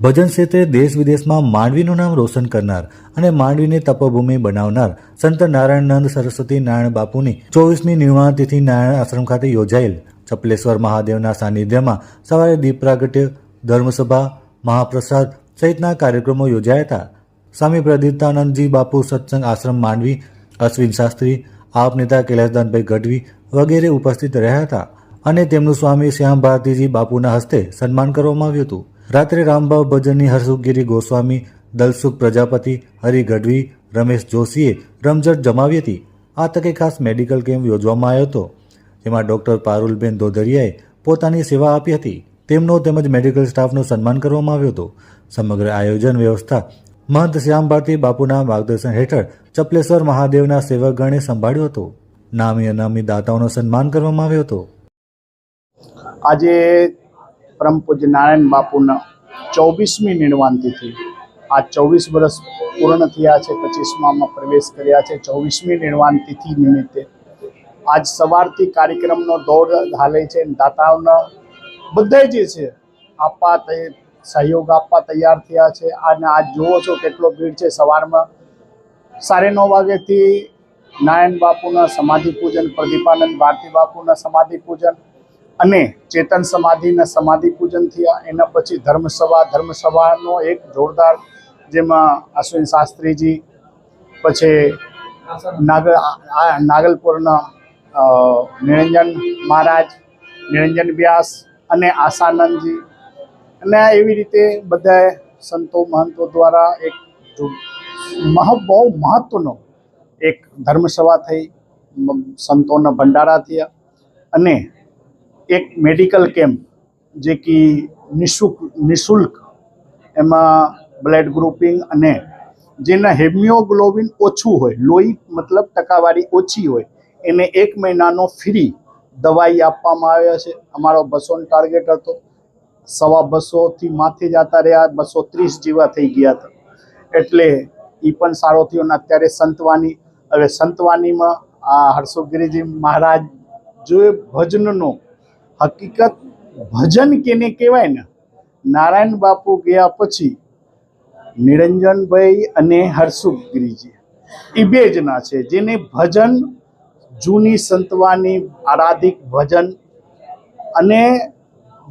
ભજન ક્ષેત્રે દેશ વિદેશમાં માંડવીનું નામ રોશન કરનાર અને માંડવીને તપોભૂમિ બનાવનાર સંત નારાયણનંદ સરસ્વતી નારાયણ બાપુની ચોવીસમી નિર્વાણતિથિ નારાયણ આશ્રમ ખાતે યોજાયેલ. ચપલેશ્વર મહાદેવના સાનિધ્યમાં સવારે દીપ પ્રાગટ્ય ધર્મસભા, મહાપ્રસાદ સહિતના કાર્યક્રમો યોજાયા હતા. સ્વામી પ્રદીપ્તાનંદજી બાપુ સત્સંગ આશ્રમ માંડવી, અશ્વિન શાસ્ત્રી, આપ નેતા કૈલાસદાનભાઈ ગઢવી વગેરે ઉપસ્થિત રહ્યા હતા અને તેમનું સ્વામી શ્યામ ભારતીજી બાપુના હસ્તે સન્માન કરવામાં આવ્યું હતું. રાત્રે રામભાવ ભજનની હર્ષુગીરી ગોસ્વામી, દલસુખ પ્રજાપતિ, હરિ ગઢવી, રમેશ જોશીએ રમઝટ જમાવી હતી. આ તકે ખાસ મેડિકલ કેમ્પ યોજવામાં આવ્યો હતો. જેમાં ડૉક્ટર પારુલબેન દોધરિયાએ પોતાની સેવા આપી હતી. તેમનો તેમજ મેડિકલ સ્ટાફનું સન્માન કરવામાં આવ્યું હતું. સમગ્ર આયોજન વ્યવસ્થા મહંત શ્યામ ભારતી બાપુના માર્ગદર્શન હેઠળ ચપલેશ્વર મહાદેવના સેવકગણે સંભાળ્યો હતો. નામી અનામી દાતાઓનો સન્માન કરવામાં આવ્યો હતો. આજે પરમ પૂજ્ય નારાયણ બાપુના ચોવીસમી નિર્વાણ તિથિ આ ચોવીસ વર્ષ પૂર્ણ થયા છે પચીસમાં પ્રવેશ કર્યા છે. ચોવીસમી નિર્વાણ તિથિ નિમિત્તે આજ સવારથી કાર્યક્રમનો દોર હાલે છે દાતાઓના બધા જે છે, આપવા સહયોગ આપવા તૈયાર થયા છે. અને આજ જુઓ છો કેટલો ભીડ છે સવારમાં સાડે નવ વાગ્યાથી નારાયણ બાપુના સમાધિ પૂજન, પ્રદીપાનંદ ભારતી બાપુના સમાધિ પૂજન અને ચેતન સમાધિના સમાધિ પૂજન થયા. એના પછી ધર્મસભા, ધર્મસભાનો એક જોરદાર જેમાં અશ્વિન શાસ્ત્રીજી, પછી નાગલ નાગલપુરના નિરંજન મહારાજ, નિરંજન વ્યાસ અને આશાનંદજી. અને એવી રીતે બધા સંતો, મહંતો દ્વારા એક મહ, બહુ મહત્વનો એક ધર્મસભા થઈ. સંતોના ભંડારા થયા. અને એક મેડિકલ કેમ્પ જે કે નિઃશુલ્ક નિઃશુલ્ક એમાં બ્લડ ગ્રુપિંગ અને જેના હેમિયોગ્લોબિન ઓછું હોય, લોહી મતલબ ટકાવારી ઓછી હોય, એને એક મહિનાનો ફ્રી દવાઈ આપવામાં આવ્યા છે. અમારો બસોનો ટાર્ગેટ હતો. સવા બસોથી માથે જતા રહ્યા, બસો ત્રીસ જેવા થઈ ગયા હતા. એટલે એ પણ સારો થયો અને અત્યારે સંતવાની હવે સંતવાનીમાં આ હર્ષોગીરીજી મહારાજ જે ભજનનો હકીકત ભજન કેને કહેવાય ને? નારાયણ બાપુ ગયા પછી નિરંજનભાઈ અને હર્ષુગીરીજી એ બે જણા છે, જેને ભજન, જૂની સંતવાની આરાધિક ભજન અને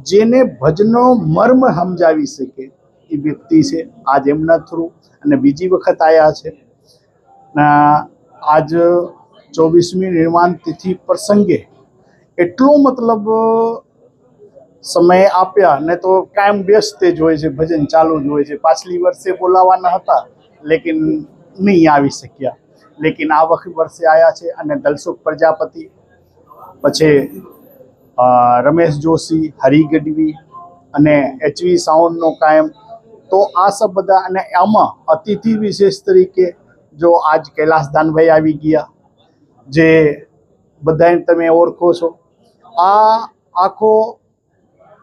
જેને ભજનો મર્મ સમજાવી શકે એ વ્યક્તિ છે આજ એમના થ્રુ અને બીજી વખત આવ્યા છે. આજ ચોવીસમી નિર્માણ તિથિ પ્રસંગે એટલો મતલબ સમય આપ્યા ને તો કાયમ વ્યસ્ત જ હોય છે, ભજન ચાલુ જ હોય છે. પાછલી વર્ષે બોલાવાના હતા, લેકિન નહીં આવી શક્યા. લેકિન આ વખત વર્ષે આવ્યા છે અને દલસુખ પ્રજાપતિ, પછી રમેશ જોશી, હરી ગઢવી અને એચવી સાઉન્ડનો કાયમ. તો આ સબ બધા, અને આમાં અતિથિ વિશેષ તરીકે જો આજ કૈલાસદાનભાઈ આવી ગયા, જે બધાને તમે ઓળખો છો આ આખો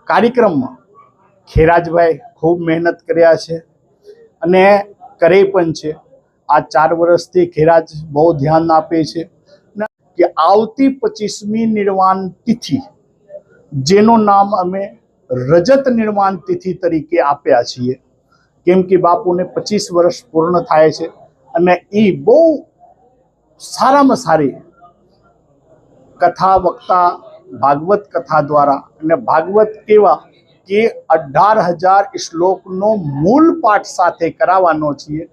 કાર્યક્રમમાં ખેરાજભાઈ ખૂબ મહેનત કર્યા છે અને કરે પણ છે. આ ચાર વર્ષથી ખેરાજ બહુ ધ્યાન આપે છે કે આવતી પચીસમી નિર્વાણ તિથિ, જેનું નામ અમે રજત નિર્માણ તિથિ તરીકે આપ્યા છીએ. કેમ કે બાપુને પચીસ વર્ષ પૂર્ણ થાય છે અને એ બહુ સારામાં સારી કથા વક્તા ભાગવત કથા દ્વારા અને ભાગવત કેવા કે અઢાર હજાર શ્લોકનો મૂળ પાઠ સાથે કરાવવાનો છીએ,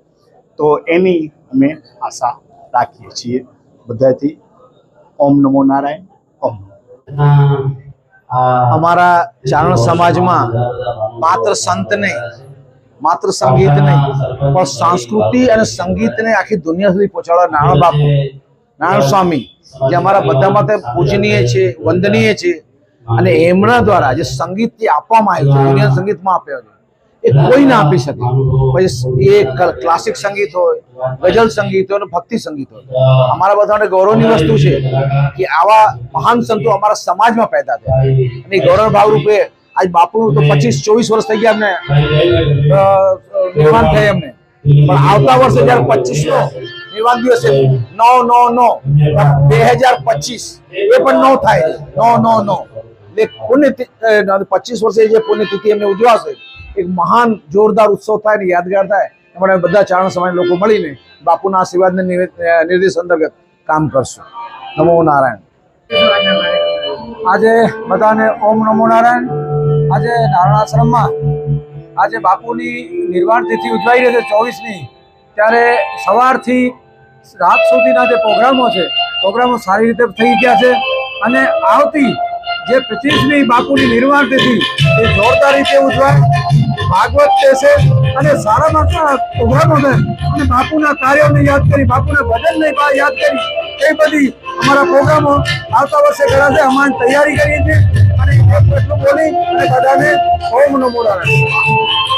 તો એની અમે આશા રાખીએ છીએ. બધાથી ઓમ નમો નારાયણ, ઓમ અમારા ચારણ સમાજમાં માત્ર સંત નહીં, માત્ર સંગીત નહીં, પણ સંસ્કૃતિ અને સંગીતને આખી દુનિયા સુધી પહોંચાડવા નાણા બાપુ નારાયણ સ્વામી, જે અમારા બધા માટે પૂજનીય છે, વંદનીય છે, અને એમના દ્વારા જે સંગીત આપવામાં આવ્યું છે દુનિયા સંગીતમાં આપ્યો છે, એ કોઈ ના આપી શકે. પછી એ ક્લાસિક સંગીત હોય, ગઝલ સંગીત હોય ભક્તિ સંગીત હોય. અમારા બધાને ગૌરવની વસ્તુ છે કે આવા મહાન સંતો અમારા સમાજમાં પેદા થયા. અને ગૌરવ ગૌરવ ભાવરૂપે આજ બાપુ તો પચીસ, ચોવીસ વર્ષ થઈ ગયા અમને નિર્માણ થાય એમને. પણ આવતા વર્ષે જયારે પચીસ નો નિર્વાણ દિવસે. નો નો નો બે હજાર પચીસ. એ પણ નો થાય. નો નો નો એટલે પુણ્ય પચીસ વર્ષે જે પુણ્યતિથિ એમને ઉજવાશે, એક મહાન જોરદાર ઉત્સવ થાય ને યાદગાર થાય એમાં બધા ચારણ સમાજ લોકો મળીને બાપુના આશીર્વાદને નિર્દેશ અંતર્ગત કામ કરશું. નમો નારાયણ. આજે બધાને ઓમ નમો નારાયણ. આજે નારાયણ આશ્રમમાં આજે બાપુની નિર્વાણ તિથિ ઉજવાઈ રહી છે ચોવીસની ત્યારે સવારથી રાત સુધીના જે પ્રોગ્રામો છે, પ્રોગ્રામો સારી રીતે થઈ ગયા છે અને આવતી જે પચીસમી બાપુની નિર્માણ તિથિ, એ જોરદાર રીતે ઉજવાય, ભાગવત કહેશે અને સારામાં સારા પ્રોગ્રામો છે. અને બાપુના કાર્યોને યાદ કરી, બાપુના ભજનને યાદ કરી, એ બધી અમારા પ્રોગ્રામો આવતા વર્ષે કરાશે અમારી તૈયારી કરીએ છીએ. અને એટલું બોલી અને બધાને ઓમ નમો નારાયણ